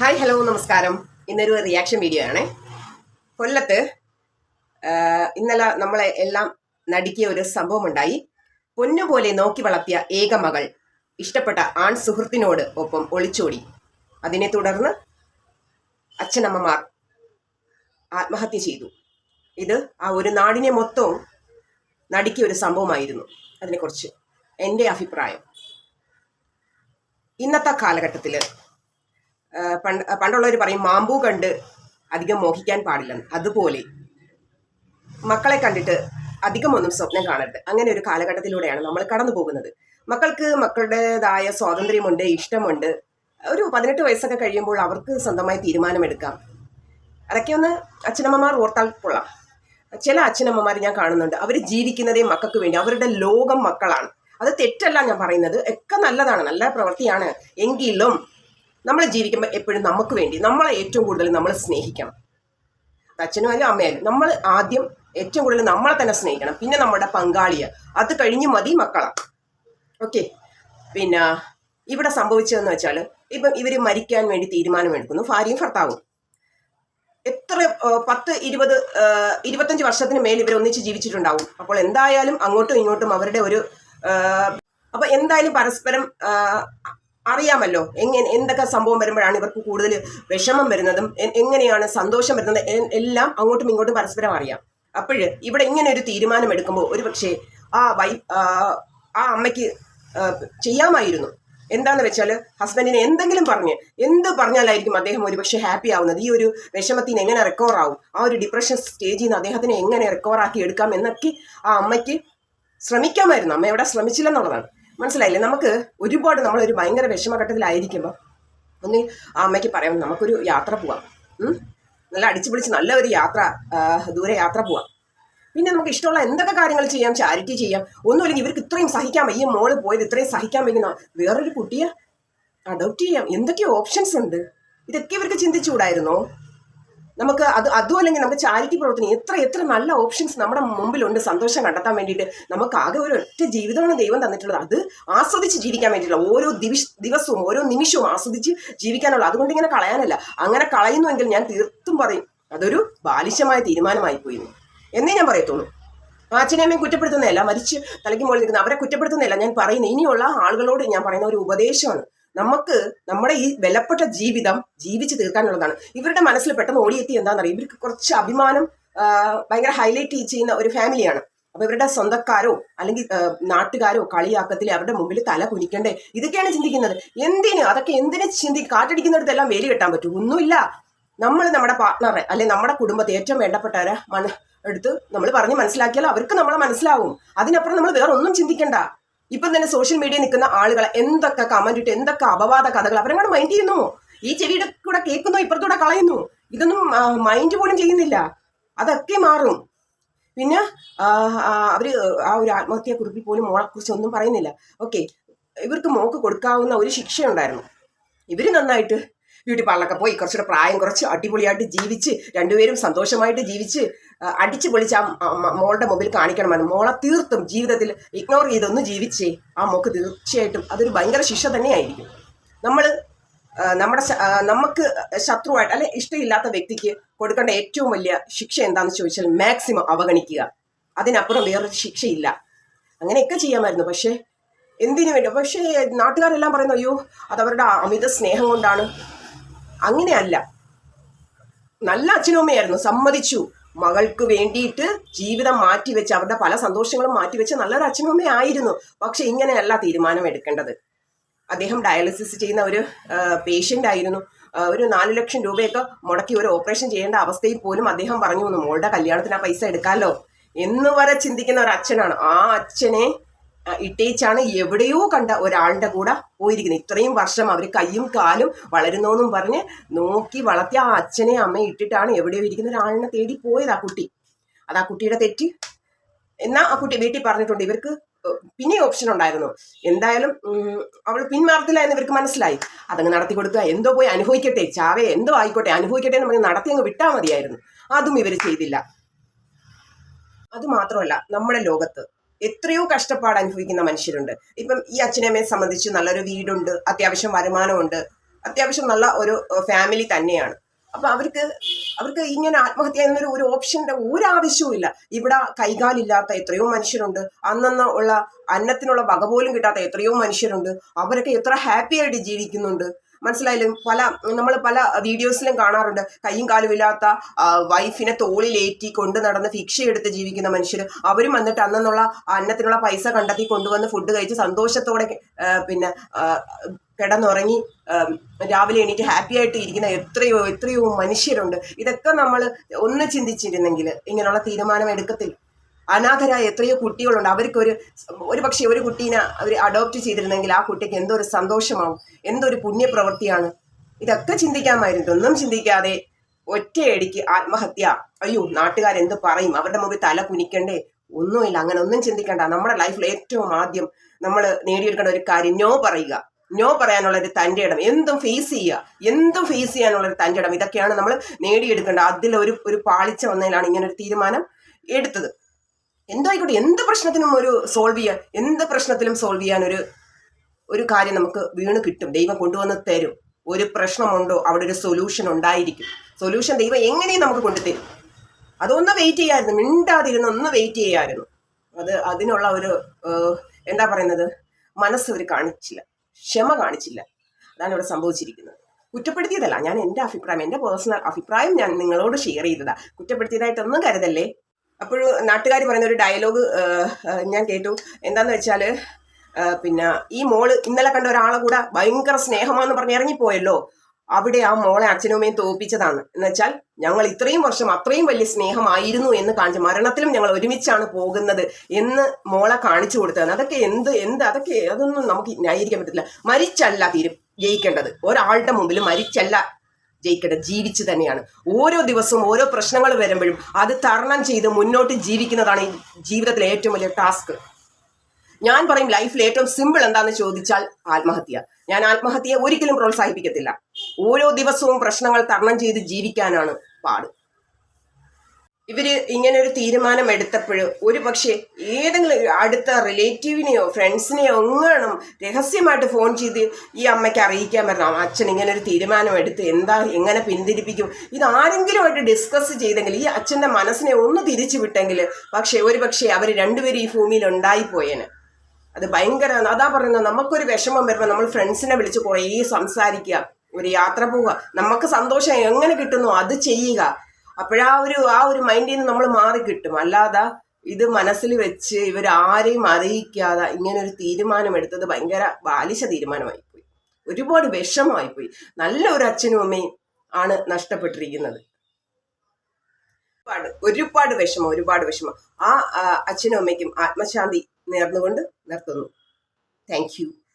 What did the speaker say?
Hi hello നമസ്കാരം. ഇന്നൊരു reaction video ആണ്. കൊല്ലത്ത് ഇന്നലെ നമ്മളെ എല്ലാം നടുക്കിയ ഒരു സംഭവം ഉണ്ടായി പൊന്നുപോലെ നോക്കി വളർത്തിയ ഏക മകൾ ഇഷ്ടപ്പെട്ട ആൺ സുഹൃത്തിനോട് ഒപ്പം ഒളിച്ചോടി. അതിനെ തുടർന്ന് അച്ഛനമ്മമാർ ആത്മഹത്യ ചെയ്തു. ഇത് ആ ഒരു നാടിനെ മൊത്തവും നടുക്കിയ ഒരു സംഭവമായിരുന്നു. അതിനെക്കുറിച്ച് എന്റെ അഭിപ്രായം. ഇന്നത്തെ കാലഘട്ടത്തിൽ പണ്ട് പണ്ടുള്ളവർ പറയും മാമ്പൂ കണ്ട് അധികം മോഹിക്കാൻ പാടില്ല അതുപോലെ മക്കളെ കണ്ടിട്ട് അധികം ഒന്നും സ്വപ്നം കാണരുത്. അങ്ങനെ ഒരു കാലഘട്ടത്തിലൂടെയാണ് നമ്മൾ കടന്നു പോകുന്നത്. മക്കൾക്ക് മക്കളുടേതായ സ്വാതന്ത്ര്യമുണ്ട് ഇഷ്ടമുണ്ട്. ഒരു പതിനെട്ട് വയസ്സൊക്കെ കഴിയുമ്പോൾ അവർക്ക് സ്വന്തമായി തീരുമാനമെടുക്കാം. അതൊക്കെ ഒന്ന് അച്ഛനമ്മമാർ ഓർത്താൽ കൊള്ളാം. ചില അച്ഛനമ്മമാർ ഞാൻ കാണുന്നുണ്ട് അവർ ജീവിക്കുന്നതേ മക്കൾക്ക് വേണ്ടി അവരുടെ ലോകം മക്കളാണ്. അത് തെറ്റല്ല ഞാൻ പറയുന്നത്. ഒക്കെ നല്ലതാണ് നല്ല പ്രവൃത്തിയാണ്. എങ്കിലും നമ്മൾ ജീവിക്കുമ്പോൾ എപ്പോഴും നമുക്ക് വേണ്ടി നമ്മളെ ഏറ്റവും കൂടുതൽ നമ്മൾ സ്നേഹിക്കണം. അച്ഛനും അല്ലെങ്കിൽ അമ്മയായാലും നമ്മൾ ആദ്യം ഏറ്റവും കൂടുതൽ നമ്മളെ തന്നെ സ്നേഹിക്കണം. പിന്നെ നമ്മുടെ പങ്കാളിയ. അത് കഴിഞ്ഞ് മതി മക്കളെ. ഓക്കെ പിന്നെ ഇവിടെ സംഭവിച്ചതെന്ന് വെച്ചാൽ ഇപ്പം ഇവർ മരിക്കാൻ വേണ്ടി തീരുമാനമെടുക്കുന്നു ഭാര്യയും ഭർത്താവും. എത്ര പത്ത് ഇരുപത് ഇരുപത്തഞ്ച് വർഷത്തിന് മേൽ ഇവർ ഒന്നിച്ച് ജീവിച്ചിട്ടുണ്ടാവും. അപ്പോൾ എന്തായാലും അങ്ങോട്ടും ഇങ്ങോട്ടും അവരുടെ ഒരു അപ്പൊ എന്തായാലും പരസ്പരം അറിയാമല്ലോ എങ്ങനെ എന്തൊക്കെ സംഭവം വരുമ്പോഴാണ് ഇവർക്ക് കൂടുതൽ വിഷമം വരുന്നതും എങ്ങനെയാണ് സന്തോഷം വരുന്നത് എല്ലാം അങ്ങോട്ടും ഇങ്ങോട്ടും പരസ്പരം അറിയാം. അപ്പോൾ ഇവിടെ ഇങ്ങനെ ഒരു തീരുമാനം എടുക്കുമ്പോൾ ഒരു പക്ഷേ ആ വൈ ആ, അമ്മയ്ക്ക് ചെയ്യാമായിരുന്നു. എന്താന്ന് വെച്ചാൽ ഹസ്ബൻഡിനെ എന്തെങ്കിലും പറഞ്ഞ് എന്ത് പറഞ്ഞാലായിരിക്കും അദ്ദേഹം ഒരുപക്ഷെ ഹാപ്പി ആവുന്നത്? ഈ ഒരു വിഷമത്തിന് എങ്ങനെ റിക്കവർ ആവും? ആ ഒരു ഡിപ്രഷൻ സ്റ്റേജിൽ നിന്ന് അദ്ദേഹത്തിനെ എങ്ങനെ റിക്കവർ ആക്കി എടുക്കാം എന്നൊക്കെ ആ അമ്മയ്ക്ക് ശ്രമിക്കാമായിരുന്നു. അമ്മ എവിടെ ശ്രമിച്ചില്ലെന്നുള്ളതാണ്. മനസ്സിലായില്ലേ? നമുക്ക് ഒരുപാട് നമ്മളൊരു ഭയങ്കര വിഷമഘട്ടത്തിലായിരിക്കുമ്പോൾ ഒന്ന് ആ അമ്മയ്ക്ക് പറയാം നമുക്കൊരു യാത്ര പോവാം. നല്ല അടിച്ചു പിടിച്ച് നല്ല ഒരു യാത്ര ദൂരെ യാത്ര പോവാം. പിന്നെ നമുക്ക് ഇഷ്ടമുള്ള എന്തൊക്കെ കാര്യങ്ങൾ ചെയ്യാം? ചാരിറ്റി ചെയ്യാം. ഒന്നുമില്ലെങ്കിൽ ഇവർക്ക് ഇത്രയും സഹിക്കാൻ വയ്യ. മോൾ പോയത് ഇത്രയും സഹിക്കാൻ വയ്ക്കുന്ന വേറൊരു കുട്ടിയെ അഡോപ്റ്റ് ചെയ്യാം. എന്തൊക്കെ ഓപ്ഷൻസ് ഉണ്ട്. ഇതൊക്കെ ഇവർക്ക് ചിന്തിച്ചുകൂടായിരുന്നോ? നമുക്ക് അത് അതും അല്ലെങ്കിൽ നമുക്ക് ചാരിറ്റി പ്രവർത്തനം എത്ര എത്ര നല്ല ഓപ്ഷൻസ് നമ്മുടെ മുമ്പിലുണ്ട്. സന്തോഷം കണ്ടെത്താൻ വേണ്ടിയിട്ട് നമുക്ക് ആകെ ഒരു ഒറ്റ ജീവിതമാണ് ദൈവം തന്നിട്ടുള്ളത്. അത് ആസ്വദിച്ച് ജീവിക്കാൻ വേണ്ടിയിട്ടുള്ള ഓരോ ദിവിഷ് ദിവസവും ഓരോ നിമിഷവും ആസ്വദിച്ച് ജീവിക്കാനുള്ള അതുകൊണ്ട് ഇങ്ങനെ കളയാനല്ല. അങ്ങനെ കളയുന്നുവെങ്കിൽ ഞാൻ തീർത്തും പറയും അതൊരു ബാലിശമായ തീരുമാനമായി പോയി. എന്നേ ഞാൻ പറയത്തുള്ളൂ. അച്ഛനമ്മയും കുറ്റപ്പെടുത്തുന്നതല്ല. മരിച്ച് തലയ്ക്ക് മുകളിൽ നിൽക്കുന്ന അവരെ കുറ്റപ്പെടുത്തുന്നതല്ല ഞാൻ പറയുന്നത്. ഇനിയുള്ള ആളുകളോട് ഞാൻ പറയുന്ന ഒരു ഉപദേശമാണ്. നമുക്ക് നമ്മുടെ ഈ വിലപ്പെട്ട ജീവിതം ജീവിച്ച് തീർക്കാനുള്ളതാണ്. ഇവരുടെ മനസ്സിൽ പെട്ടെന്ന് ഓടിയെത്തി എന്താണെന്നറിയാം? ഇവർക്ക് കുറച്ച് അഭിമാനം ഭയങ്കര ഹൈലൈറ്റ് ചെയ്യുന്ന ഒരു ഫാമിലിയാണ് അപ്പൊ ഇവരുടെ സ്വന്തക്കാരോ അല്ലെങ്കിൽ നാട്ടുകാരോ കളിയാക്കത്തിലെ അവരുടെ മുമ്പിൽ തല കുനിക്കണ്ടേ? ഇതൊക്കെയാണ് ചിന്തിക്കുന്നത്. എന്തിന്? അതൊക്കെ എന്തിനെ ചിന്തി? കാറ്റടിക്കുന്നിടത്തെല്ലാം വേലി കെട്ടാൻ പറ്റും. ഒന്നുമില്ല. നമ്മൾ നമ്മുടെ പാർട്ട്ണറെ അല്ലെ നമ്മുടെ കുടുംബത്തെ ഏറ്റവും വേണ്ടപ്പെട്ടവരെ മന എടുത്ത് നമ്മൾ പറഞ്ഞ് മനസ്സിലാക്കിയാൽ അവർക്ക് നമ്മളെ മനസ്സിലാവും. അതിനപ്പുറം നമ്മൾ വേറെ ഒന്നും ചിന്തിക്കണ്ട. ഇപ്പം തന്നെ സോഷ്യൽ മീഡിയയിൽ നിൽക്കുന്ന ആളുകളെ എന്തൊക്കെ കമന്റ് ഇട്ട് എന്തൊക്കെ അപവാദ കഥകൾ അവരങ്ങോട് മൈൻഡ് ചെയ്യുന്നു. ഈ ചെവിയുടെ കൂടെ കേൾക്കുന്നു ഇപ്പുറത്തൂടെ കളയുന്നു. ഇതൊന്നും മൈൻഡ് പോലും ചെയ്യുന്നില്ല. അതൊക്കെ മാറും. പിന്നെ അവർ ആ, ഒരു ആത്മഹത്യയെ കുറിപ്പിൽ പോലും മോളെ കുറിച്ച് ഒന്നും പറയുന്നില്ല. ഓക്കെ ഇവർക്ക് മോക്ക് കൊടുക്കാവുന്ന ഒരു ശിക്ഷയുണ്ടായിരുന്നു. ഇവർ നന്നായിട്ട് ബ്യൂട്ടി പാർലറൊക്കെ പോയി കുറച്ചുകൂടെ പ്രായം കുറച്ച് അടിപൊളിയായിട്ട് ജീവിച്ച് രണ്ടുപേരും സന്തോഷമായിട്ട് ജീവിച്ച് അടിച്ചു പൊളിച്ച് ആ മോളുടെ മുമ്പിൽ കാണിക്കണമെന്ന് മോളെ തീർത്തും ജീവിതത്തിൽ ഇഗ്നോർ ചെയ്തൊന്ന് ജീവിച്ചേ ആ മോക്ക് തീർച്ചയായിട്ടും അതൊരു ഭയങ്കര ശിക്ഷ തന്നെയായിരിക്കും. നമ്മൾ നമ്മുടെ നമുക്ക് ശത്രുവായിട്ട് അല്ലെ ഇഷ്ടമില്ലാത്ത വ്യക്തിക്ക് കൊടുക്കേണ്ട ഏറ്റവും വലിയ ശിക്ഷ എന്താണെന്ന് ചോദിച്ചാൽ മാക്സിമം അവഗണിക്കുക. അതിനപ്പുറം വേറൊരു ശിക്ഷയില്ല. അങ്ങനെയൊക്കെ ചെയ്യാമായിരുന്നു. പക്ഷേ എന്തിനു വേണ്ടി? പക്ഷേ നാട്ടുകാരെല്ലാം പറയുന്നു അയ്യോ അതവരുടെ അമിത സ്നേഹം കൊണ്ടാണ് അങ്ങനെയല്ല. നല്ല അച്ഛനമ്മയായിരുന്നു. സമ്മതിച്ചു. മകൾക്ക് വേണ്ടിയിട്ട് ജീവിതം മാറ്റിവെച്ച് അവരുടെ പല സന്തോഷങ്ങളും മാറ്റിവെച്ച് നല്ലൊരു അച്ഛനമ്മയായിരുന്നു. പക്ഷെ ഇങ്ങനെയല്ല തീരുമാനം എടുക്കേണ്ടത് അദ്ദേഹം ഡയാലിസിസ് ചെയ്യുന്ന ഒരു പേഷ്യന്റ് ആയിരുന്നു ഒരു നാല് ലക്ഷം രൂപയൊക്കെ മുടക്കി ഒരു ഓപ്പറേഷൻ ചെയ്യേണ്ട അവസ്ഥയിൽ പോലും അദ്ദേഹം പറഞ്ഞു "ഒന്ന് മോളുടെ കല്യാണത്തിന് ആ പൈസ എടുക്കാമല്ലോ എന്ന് വരെ ചിന്തിക്കുന്ന ഒരു അച്ഛനാണ്. ആ അച്ഛനെ ഇട്ടേച്ചാണ് എവിടെയോ കണ്ട ഒരാളുടെ കൂടെ പോയിരിക്കുന്നത്. ഇത്രയും വർഷം അവർ കയ്യും കാലും വളരുന്നോന്നും പറഞ്ഞ് നോക്കി വളർത്തിയ ആ അച്ഛനെ അമ്മയെ ഇട്ടിട്ടാണ് എവിടെയോ ഇരിക്കുന്ന ഒരാളിനെ തേടി പോയത് ആ കുട്ടി. അത് ആ കുട്ടിയുടെ തെറ്റ്. എന്നാ ആ കുട്ടി വീട്ടിൽ പറഞ്ഞിട്ടുണ്ട്. ഇവർക്ക് പിന്നെ ഓപ്ഷൻ ഉണ്ടായിരുന്നു. എന്തായാലും അവൾ പിന്മാറത്തില്ല എന്ന് ഇവർക്ക് മനസ്സിലായി. അതങ്ങ് നടത്തി കൊടുക്കുക എന്തോ പോയി അനുഭവിക്കട്ടെ ചാവേ എന്തോ ആയിക്കോട്ടെ അനുഭവിക്കട്ടെ എന്ന് പറഞ്ഞ് നടത്തി അങ്ങ് വിട്ടാൽ മതിയായിരുന്നു. അതും ഇവർ ചെയ്തില്ല. അത് മാത്രമല്ല നമ്മുടെ ലോകത്ത് എത്രയോ കഷ്ടപ്പാട് അനുഭവിക്കുന്ന മനുഷ്യരുണ്ട്. ഇപ്പം ഈ അച്ഛനമ്മയെ സംബന്ധിച്ച് നല്ലൊരു വീടുണ്ട് അത്യാവശ്യം വരുമാനമുണ്ട് അത്യാവശ്യം നല്ല ഒരു ഫാമിലി തന്നെയാണ്. അപ്പൊ അവർക്ക് അവർക്ക് ഇങ്ങനെ ആത്മഹത്യ എന്നൊരു ഒരു ഓപ്ഷന്റെ ഒരു ആവശ്യവും ഇല്ല ഇവിടെ കൈകാലില്ലാത്ത എത്രയോ മനുഷ്യരുണ്ട്. അന്നന്ന് ഉള്ള അന്നത്തിനുള്ള വക പോലും കിട്ടാത്ത എത്രയോ മനുഷ്യരുണ്ട്. അവരൊക്കെ എത്ര ഹാപ്പി ആയിട്ട് ജീവിക്കുന്നുണ്ട്. മനസ്സിലായാലും പല നമ്മൾ പല വീഡിയോസിലും കാണാറുണ്ട്. കൈയും കാലും ഇല്ലാത്ത വൈഫിനെ തോളിലേറ്റി കൊണ്ട് നടന്ന് ഭിക്ഷ എടുത്ത് ജീവിക്കുന്ന മനുഷ്യർ അവരും വന്നിട്ട് അന്നുള്ള അന്നത്തിനുള്ള പൈസ കണ്ടെത്തി കൊണ്ടുവന്ന് ഫുഡ് കഴിച്ച് സന്തോഷത്തോടെ പിന്നെ കിടന്നുറങ്ങി രാവിലെ എണീറ്റ് ഹാപ്പി ആയിട്ട് ഇരിക്കുന്ന എത്രയോ എത്രയോ മനുഷ്യരുണ്ട്. ഇതൊക്കെ നമ്മൾ ഒന്ന് ചിന്തിച്ചിരുന്നെങ്കിൽ ഇങ്ങനെയുള്ള തീരുമാനം എടുക്കത്തില്ല. അനാഥരായ എത്രയോ കുട്ടികളുണ്ട്. അവർക്ക് ഒരു പക്ഷേ ഒരു കുട്ടീനെ അവർ അഡോപ്റ്റ് ചെയ്തിരുന്നെങ്കിൽ ആ കുട്ടിക്ക് എന്തൊരു സന്തോഷമാവും എന്തൊരു പുണ്യപ്രവൃത്തിയാണ്. ഇതൊക്കെ ചിന്തിക്കാമായിരുന്നു. ഒന്നും ചിന്തിക്കാതെ ഒറ്റയടിക്ക് ആത്മഹത്യ. അയ്യോ നാട്ടുകാരെന്ത് പറയും? അവരുടെ മുമ്പിൽ തല കുനിക്കണ്ടേ? ഒന്നുമില്ല അങ്ങനെ ഒന്നും ചിന്തിക്കണ്ട. നമ്മുടെ ലൈഫിൽ ഏറ്റവും ആദ്യം നമ്മൾ നേടിയെടുക്കേണ്ട ഒരു കാര്യം നോ പറയുക. നോ പറയാനുള്ള ഒരു തന്റെ ഇടം. എന്തും ഫേസ് ചെയ്യുക. എന്തും ഫേസ് ചെയ്യാനുള്ള ഒരു തന്റെ ഇടം. ഇതൊക്കെയാണ് നമ്മൾ നേടിയെടുക്കേണ്ടത്. അതിൽ ഒരു ഒരു പാളിച്ച വന്നതിലാണ് ഇങ്ങനെ ഒരു തീരുമാനം എടുത്തത്. എന്തോ ആയിക്കോട്ടെ എന്ത് പ്രശ്നത്തിനും ഒരു സോൾവ് ചെയ്യാൻ എന്ത് പ്രശ്നത്തിലും സോൾവ് ചെയ്യാൻ ഒരു ഒരു കാര്യം നമുക്ക് വീണ് കിട്ടും. ദൈവം കൊണ്ടുവന്ന് തരും. ഒരു പ്രശ്നമുണ്ടോ അവിടെ ഒരു സൊല്യൂഷൻ ഉണ്ടായിരിക്കും. സൊല്യൂഷൻ ദൈവം എങ്ങനെയും നമുക്ക് കൊണ്ടുതരും. അതൊന്ന് വെയിറ്റ് ചെയ്യായിരുന്നു. മിണ്ടാതിരുന്ന് ഒന്ന് വെയിറ്റ് ചെയ്യായിരുന്നു. അത് അതിനുള്ള ഒരു എന്താ പറയുന്നത്? മനസ്സ് അവർ കാണിച്ചില്ല. ക്ഷമ കാണിച്ചില്ല. അതാണ് ഇവിടെ സംഭവിച്ചിരിക്കുന്നത്. കുറ്റപ്പെടുത്തിയതല്ല. ഞാൻ എന്റെ അഭിപ്രായം എന്റെ പേഴ്സണൽ അഭിപ്രായം ഞാൻ നിങ്ങളോട് ഷെയർ ചെയ്തതാണ് കുറ്റപ്പെടുത്തിയതായിട്ടൊന്നും കരുതല്ലേ? അപ്പോൾ നാട്ടുകാർ പറയുന്ന ഒരു ഡയലോഗ് ഞാൻ കേട്ടു. എന്താന്ന് വെച്ചാൽ പിന്നെ ഈ മോൾ ഇന്നലെ കണ്ട ഒരാളെ കൂടെ ഭയങ്കര സ്നേഹമാന്ന് പറഞ്ഞ് ഇറങ്ങിപ്പോയല്ലോ. അവിടെ ആ മോളെ അച്ഛനും അമ്മയും തോപ്പിച്ചതാണ് എന്ന് വെച്ചാൽ ഞങ്ങൾ ഇത്രയും വർഷം അത്രയും വലിയ സ്നേഹമായിരുന്നു എന്ന് കാണിച്ചു മരണത്തിലും ഞങ്ങൾ ഒരുമിച്ചാണ് പോകുന്നത് എന്ന് മോളെ കാണിച്ചു കൊടുത്തതാണ്. അതൊക്കെ എന്ത് എന്ത് അതൊക്കെ അതൊന്നും നമുക്ക് ന്യായീകരിക്കാൻ പറ്റത്തില്ല. മരിച്ചല്ല തീരും ജയിക്കേണ്ടത്. ഒരാളുടെ മുമ്പിൽ മരിച്ചല്ല ജയിക്കേണ്ടത് ജീവിച്ചു തന്നെയാണ്. ഓരോ ദിവസവും ഓരോ പ്രശ്നങ്ങൾ വരുമ്പോഴും അത് തരണം ചെയ്ത് മുന്നോട്ട് ജീവിക്കുന്നതാണ് ഈ ജീവിതത്തിലെ ഏറ്റവും വലിയ ടാസ്ക്. ഞാൻ പറയും ലൈഫിൽ ഏറ്റവും സിമ്പിൾ എന്താന്ന് ചോദിച്ചാൽ ആത്മഹത്യ. ഞാൻ ആത്മഹത്യയെ ഒരിക്കലും പ്രോത്സാഹിപ്പിക്കത്തില്ല. ഓരോ ദിവസവും പ്രശ്നങ്ങൾ തരണം ചെയ്ത് ജീവിക്കാനാണ് പാട്. ഇവർ ഇങ്ങനെ ഒരു തീരുമാനം എടുത്തപ്പോൾ ഒരു പക്ഷേ ഏതെങ്കിലും അടുത്ത റിലേറ്റീവിനെയോ ഫ്രണ്ട്സിനെയോ എങ്ങാനും രഹസ്യമായിട്ട് ഫോൺ ചെയ്ത് ഈ അമ്മയ്ക്ക് അറിയിക്കാൻ പറ്റണം അച്ഛൻ ഇങ്ങനെ ഒരു തീരുമാനം എടുത്ത് എന്താ എങ്ങനെ പിന്തിരിപ്പിക്കും? ഇത് ആരെങ്കിലുമായിട്ട് ഡിസ്കസ് ചെയ്തെങ്കിൽ ഈ അച്ഛന്റെ മനസ്സിനെ ഒന്ന് തിരിച്ചു വിട്ടെങ്കിൽ പക്ഷേ ഒരു പക്ഷേ അവർ രണ്ടുപേരും ഈ ഭൂമിയിൽ ഉണ്ടായിപ്പോയേനെ. അത് ഭയങ്കര അതാ പറയുന്നത് നമുക്കൊരു വിഷമം വരുമ്പോൾ നമ്മൾ ഫ്രണ്ട്സിനെ വിളിച്ച് കുറേ സംസാരിക്കുക ഒരു യാത്ര പോവുക. നമുക്ക് സന്തോഷം എങ്ങനെ കിട്ടുന്നു അത് ചെയ്യുക. അപ്പോഴാ ഒരു ആ ഒരു മൈൻഡിൽ നിന്ന് നമ്മൾ മാറി കിട്ടും. അല്ലാതെ ഇത് മനസ്സിൽ വെച്ച് ഇവർ ആരെയും അറിയിക്കാതെ ഇങ്ങനെ ഒരു തീരുമാനം എടുത്തത് ഭയങ്കര ബാലിശ തീരുമാനമായി പോയി. ഒരുപാട് വിഷമമായി പോയി. നല്ല ഒരു അച്ഛനും അമ്മയും ആണ് നഷ്ടപ്പെട്ടിരിക്കുന്നത്. ഒരുപാട് ഒരുപാട് വിഷമം ഒരുപാട് വിഷമം. ആ അച്ഛനും അമ്മയ്ക്കും ആത്മശാന്തി നേർന്നുകൊണ്ട് നിർത്തുന്നു. താങ്ക്